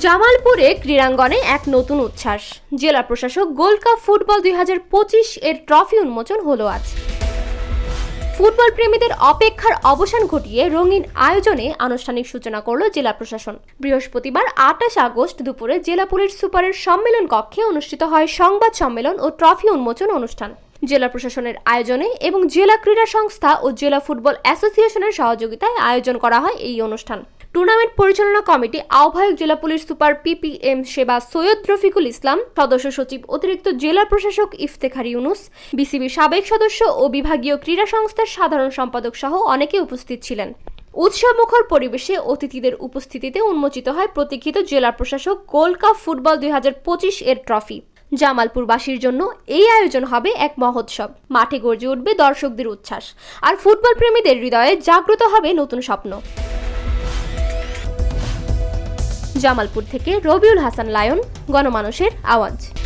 জামালপুরে ক্রীড়াঙ্গনে এক নতুন উচ্ছ্বাস। জেলা প্রশাসক গোল্ড কাপ ফুটবল দুই হাজার পঁচিশ এর ট্রফি উন্মোচন হলো আজ। ফুটবল প্রেমীদের অপেক্ষার অবসান ঘটিয়ে রঙিন আয়োজনে আনুষ্ঠানিক সূচনা করল জেলা প্রশাসন। বৃহস্পতিবার আটাশ আগস্ট দুপুরে জেলা পুলিশ সুপারের সম্মেলন কক্ষে অনুষ্ঠিত হয় সংবাদ সম্মেলন ও ট্রফি উন্মোচন অনুষ্ঠান। জেলা প্রশাসনের আয়োজনে এবং জেলা ক্রীড়া সংস্থা ও জেলা ফুটবল অ্যাসোসিয়েশনের সহযোগিতায় আয়োজন করা হয় এই অনুষ্ঠান। টুর্নামেন্ট পরিচালনা কমিটি আহ্বায়ক জেলা পুলিশ সুপার পিপিএম সেবা সৈয়দ রফিকুল ইসলাম, সদস্য সচিব অতিরিক্ত জেলা প্রশাসক ইফতেখার ইউনুস বিসিবির সাবেক সদস্য ও বিভাগীয় ক্রীড়া সংস্থার সাধারণ সম্পাদক সহ অনেকে উপস্থিত ছিলেন। উৎসবমুখর পরিবেশে অতিথিদের উপস্থিতিতে উন্মোচিত হয় প্রতীক্ষিত জেলা প্রশাসক গোল্ড কাপ ফুটবল দুই হাজার পঁচিশ এর ট্রফি। জামালপুরবাসীর জন্য এই আয়োজন হবে এক মহোৎসব। মাঠে গর্জে উঠবে দর্শকদের উচ্ছ্বাস। আর ফুটবল প্রেমীদের হৃদয়ে জাগ্রত হবে নতুন স্বপ্ন। জামালপুর থেকে রবিউল হাসান লায়ন গণমানুষের আওয়াজ।